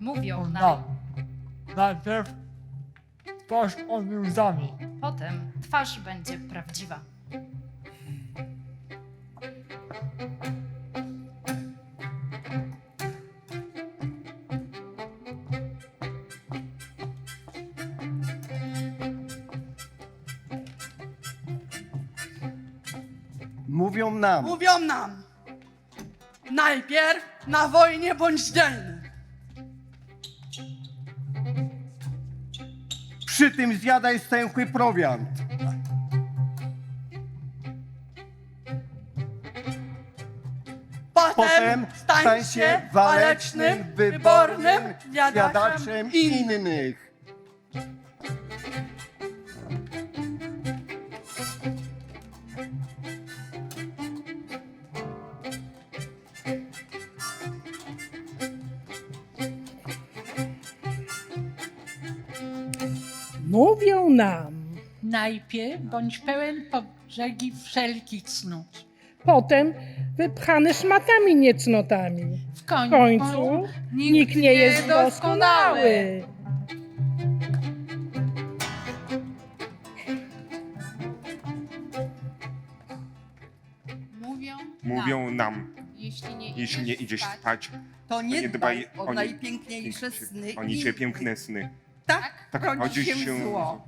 Mówią no. nam. Najpierw twarz odwiązami. Potem twarz będzie prawdziwa. Nam, Mówią nam. Najpierw na wojnie bądź dzielny. przy tym zjadaj stęchły prowiant. Potem, Potem stań się walecznym, wybornym jadaczem jadaczem innych. Nam, Najpierw bądź pełen pobrzegi wszelkich cnót. potem wypchany szmatami niecnotami. W W końcu, końcu nikt nie jest doskonały. Mówią, Mówią nam, jeśli nie jeśli nie idziesz spać, To nie, nie dbaj o, o nie- najpiękniejsze sny. oni i cię piękne sny. Tak, Tak. Rodzi rodzi się, się zło.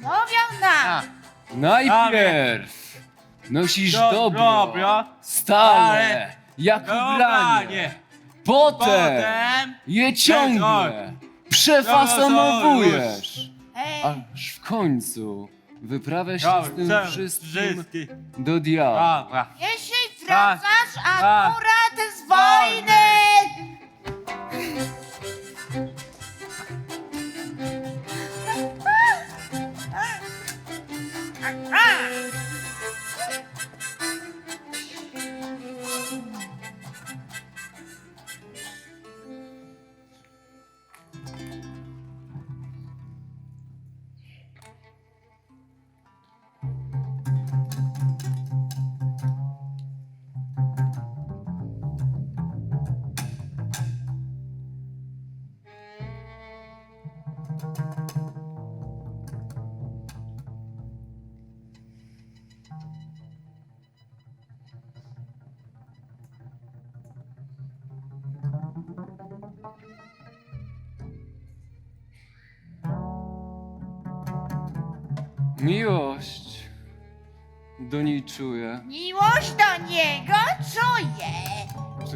Mówią nam, Najpierw nosisz dobro, stale, jak ubranie. Potem je ciągle przefasonowujesz. Hej, Aż w końcu wyprawia się z tym wszystkim do diabła. jeśli wracasz akurat z wojny,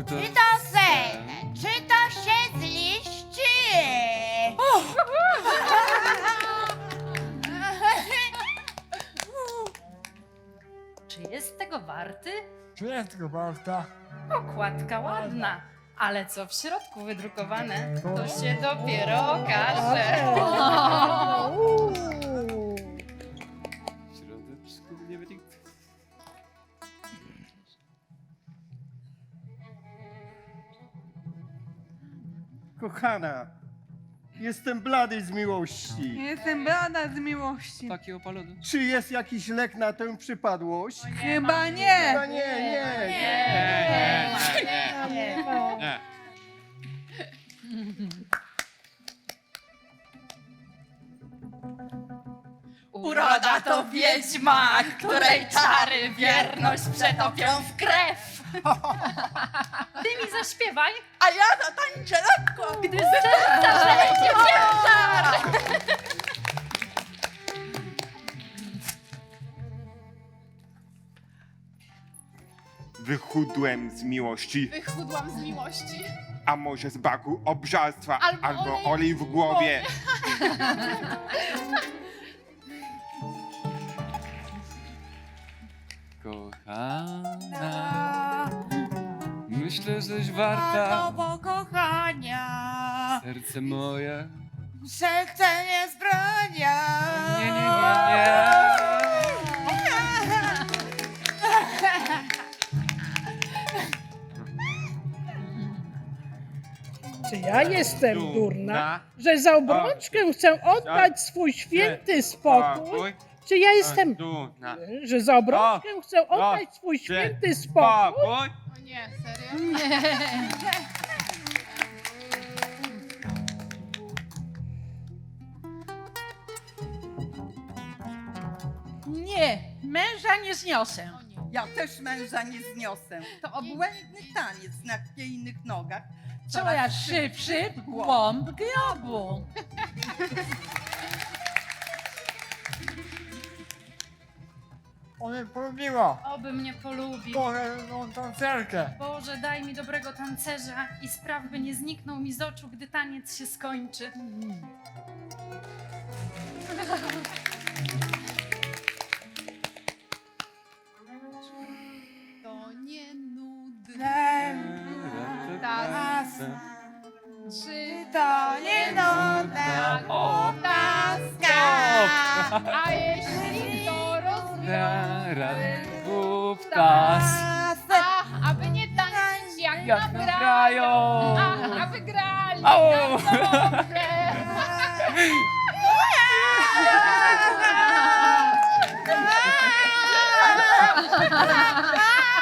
to, Czy to sen, czy to się zliści? Czy jest tego warty? Czy jest tego warta? Okładka ładna, ale co w środku wydrukowane, to się dopiero okaże. Kochana, jestem blady z miłości. Jestem blada z miłości. Takie opalone. Czy jest jakiś lek na tę przypadłość? Chyba nie. Chyba nie, nie, nie. Uroda to wiedźma, której czary wierność przetopią w krew. Ty mi zaśpiewaj, A ja zatańczę lekko. gdy z serca ciężar. Wychudłem z miłości, Wychudłam z miłości. a może z braku obżarstwa Albo albo, olej olej w głowie. Kochana, myślę, żeś warta. Kochania, serce moje. serce nie zbrania. Nie, nie, nie, nie. Czy ja jestem durna, że za obrączkę chcę oddać swój święty spokój? Czy ja jestem, że za obrączkę chcę oddać swój święty spokój? Nie, serio? Nie, męża nie zniosę. Ja też męża nie zniosę. To obłędny taniec na chwiejnych nogach. Coraz szybszy w głąb grobu. Ona polubiła Oby mnie polubił. kochaną tancerkę. Boże, daj mi dobrego tancerza i spraw, by nie zniknął mi z oczu, gdy taniec się skończy. To nie nudne. Tas. Czy to nie nudna obrazka? A jeśli rozwiąże Wówczas Ach, aby nie tańczyć jak, jak nagrają. Ach, a wygrali Au. na dobrze.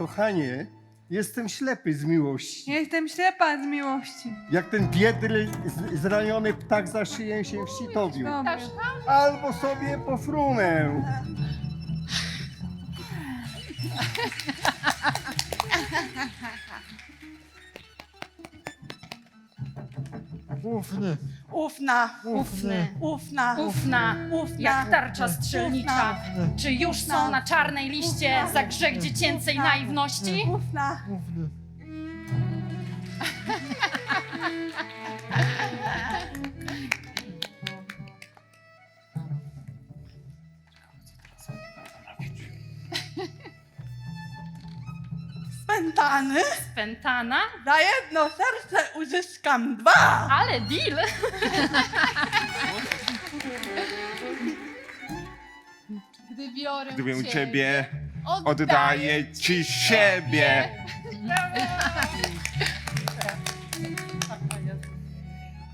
Kochanie, jestem ślepy z miłości. Jestem ślepa z miłości. Jak ten biedry, z- zraniony ptak za szyję się wsitowił. Dobra. Albo sobie pofrunę. Ufny, Ufna, ufny, ufna, Ufna, ufna. jak tarcza strzelnicza. Czy już są na czarnej liście za grzech dziecięcej naiwności? Ufna. ufny. Spętany. Spętana? Za jedno serce uzyskam dwa. Ale deal! Gdy biorę Gdybym ciebie oddaję oddaję ci siebie.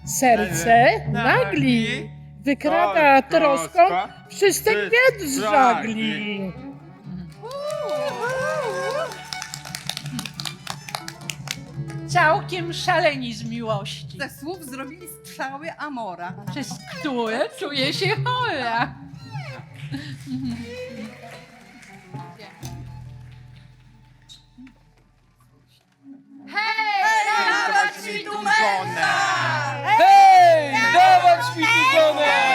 Serce nagli wykrada troską wszystek wiatr z żagli. Całkiem szaleni z miłości, Ze słów zrobili strzały Amora. przez które czuję się chora. Dawać mi tu męża! Hej, dawać mi tu żonę!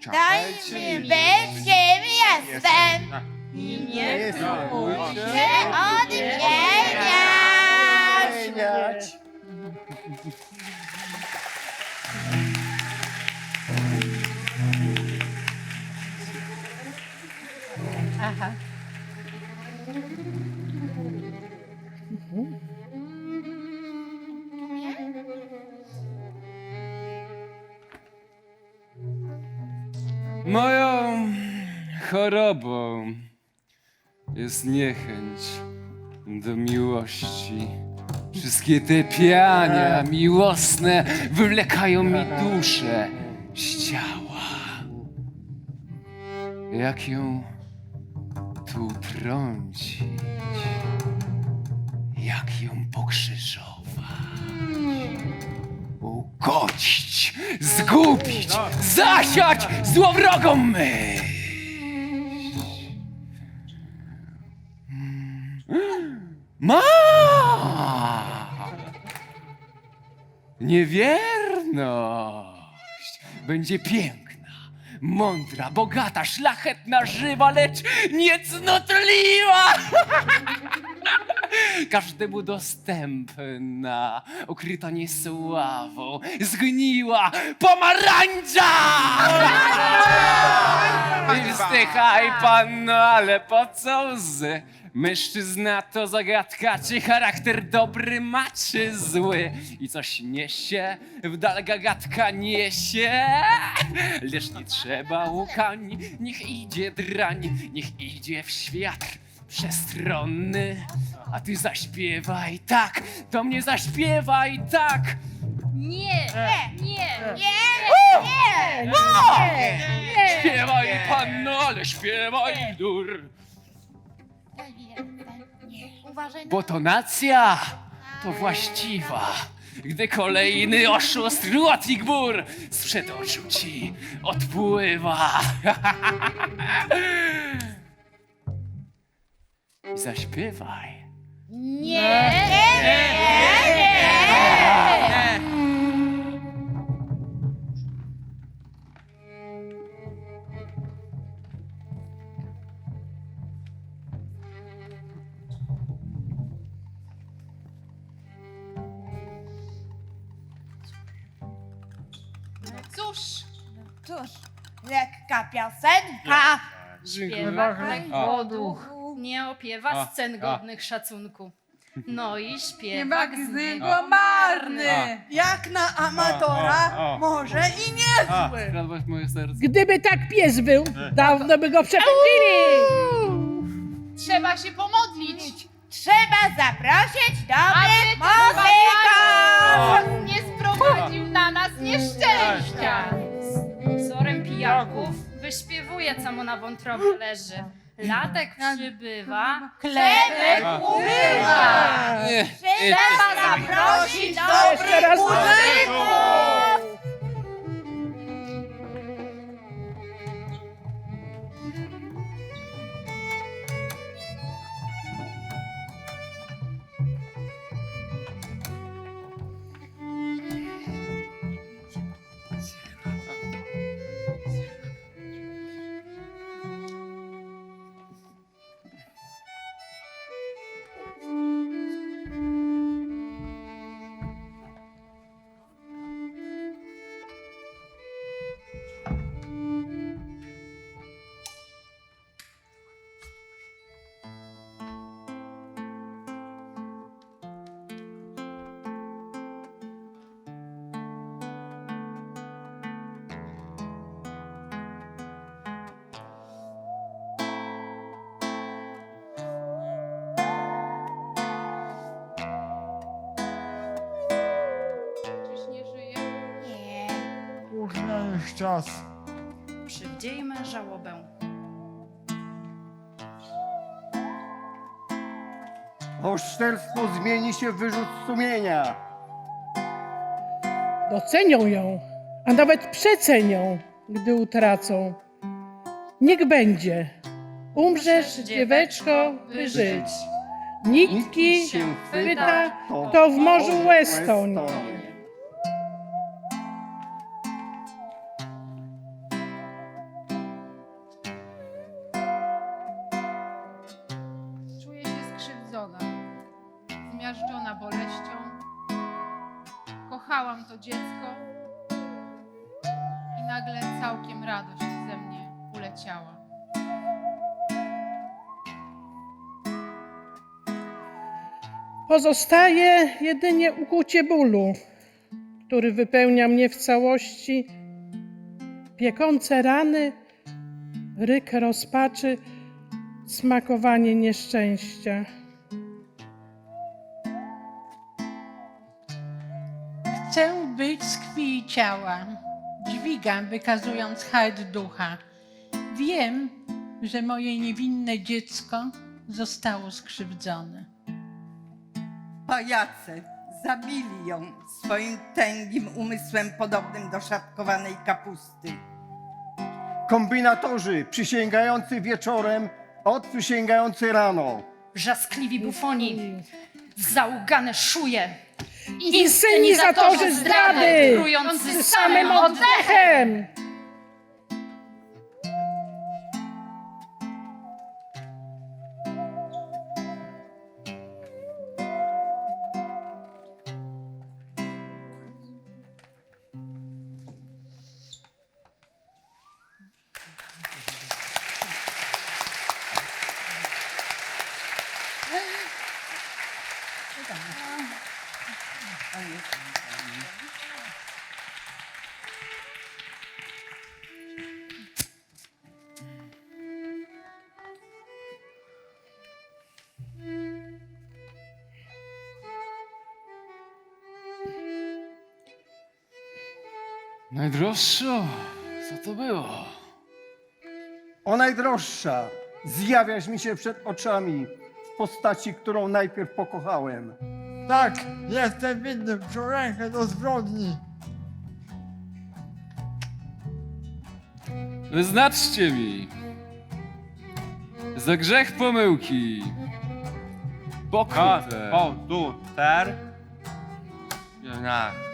Chcem, daj mi być kim jestem. Nie Nie jestem. Się odmieniać. Zmieniać. Aha. Chorobą jest niechęć do miłości. Wszystkie te piania miłosne wywlekają mi duszę z ciała. Jak ją tu trącić? Jak ją pokrzyżować? Ugodzić, zgubić, zasiać złowrogą myśl. Ma! Niewierność będzie piękna, Mądra, bogata, szlachetna, żywa, lecz niecnotliwa! Każdemu dostępna, ukryta niesławą, zgniła pomarańcza! I wzdychaj panno, ale po co łzy? Mężczyzna to zagadka, czy charakter dobry ma, czy zły? I coś niesie, w dal gagatka niesie. Lecz nie trzeba łukań, niech idzie drań, niech idzie w świat przestronny. A ty zaśpiewaj tak, do mnie zaśpiewaj tak. Nie, nie, Nie, nie, Śpiewaj panno, ale śpiewaj dur. Uważaj na Bo to nacja to właściwa. Gdy kolejny oszust Rotnik Bur sprzed oczu ci odpływa. I zaśpiewaj. nie, Cóż, Cóż, lekka piosenka. Śpiewa lekko duch, nie opiewa A, scen a. godnych szacunku. No i nie śpiewak z niego marny. Jak na amatora, A, a, a. może i niezły. Radłaś moje serce. Gdyby tak pies był, dawno by go przepuścili. Trzeba się pomodlić. Trzeba zaprosić dobrych muzyków. nie sprowadził na nas nieszczęścia. Wzorem pijaków wyśpiewuje, co mu na wątrobie leży. Latek przybywa, Chlebek ubywa. Nie, Trzeba zaprosić dobrych muzyków. Jest czas. przywdziejmy żałobę. Oszczerstwo zmieni się w wyrzut sumienia. Docenią ją, a nawet przecenią, gdy utracą. Niech będzie. Umrzesz, dzieweczko, by żyć. Nitki się chwyta, to w morzu łez Pozostaje jedynie ukucie bólu, który wypełnia mnie w całości. Piekące rany, ryk rozpaczy, smakowanie nieszczęścia. Chcę być z ciała. Dźwigam, wykazując hajt ducha. Wiem, że moje niewinne dziecko zostało skrzywdzone. Pajace zabili ją swoim tęgim umysłem podobnym do szatkowanej kapusty. Kombinatorzy przysięgający wieczorem, odprzysięgający rano. Wrzaskliwi bufoni, załgane szuje, Inscenizatorzy zdrady! trujący samym oddechem! Najdroższo? Co to było? O najdroższa, zjawiasz mi się przed oczami w postaci, którą najpierw pokochałem. Tak, jestem winny rękę do zbrodni. Wyznaczcie mi. Za grzech pomyłki. Pokutę. O, tu, ter. Na.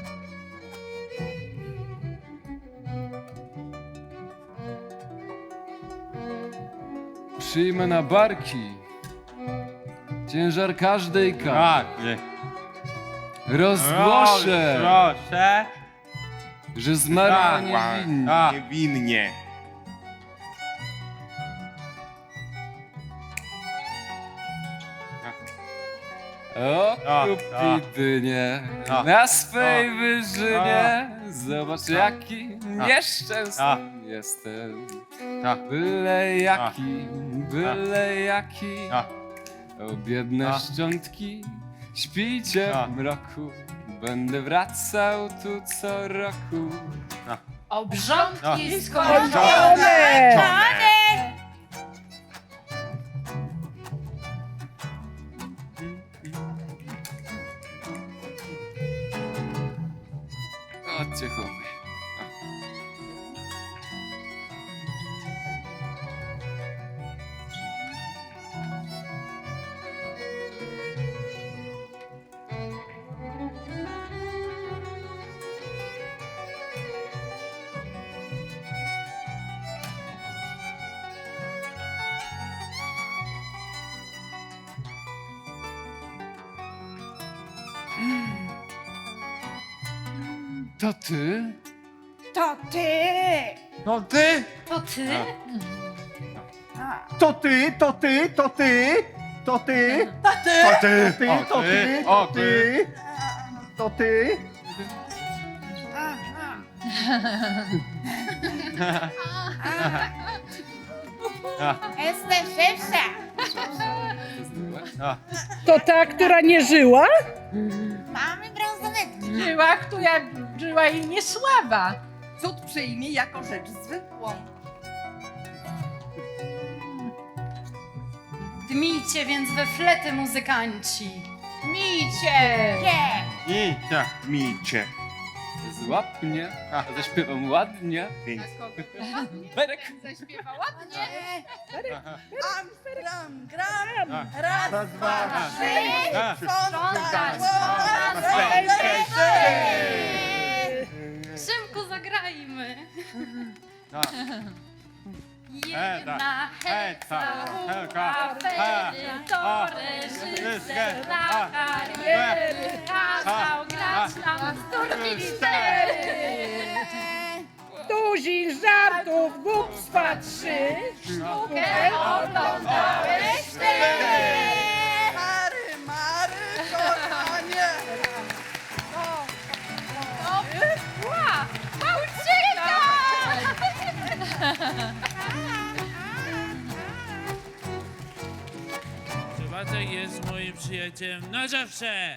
Przyjmę na barki ciężar każdej kary. Tak. Rozgłoszę, Proszę. że zmarła niewinnie. Tak. Niewinnie. O, A, kupidynie, a, na swej wyżynie, zobacz jaki nieszczęsny jestem. A, Byle jaki, byle jaki, a, o biedne a. szczątki, śpijcie A. w mroku, będę wracał tu co roku. Obrządki skończone. One! To ty? To ty! No ty? To ty? To ty, to ty, to ty, to ty, to ty, O, to ty, ty, to ty, to ty. Jestem szybsza. To ta, która nie żyła? Mamy brązowetki. Żyła, która żyła i niesława. Cud przyjmie jako rzecz zwykłą. Dmijcie więc we flety muzykanci. Micie! Nie. I tak, micie. Złap mnie, a zaśpiewam ładnie. Berek! Zaśpiewa ładnie. Amsterdam, gram, raz, Raz, dwa, trzy, A. sprzątać, Szymku, zagrajmy. Heda, Jedna heca, helka, afery, to reżyser ryskę, dla a, kariery, kazał grać nam sturmilitery. Tuzin żartów, głupstwa trzy. Sztukę oglądałeś ty. Prowadzę jest moim przyjacielem na zawsze.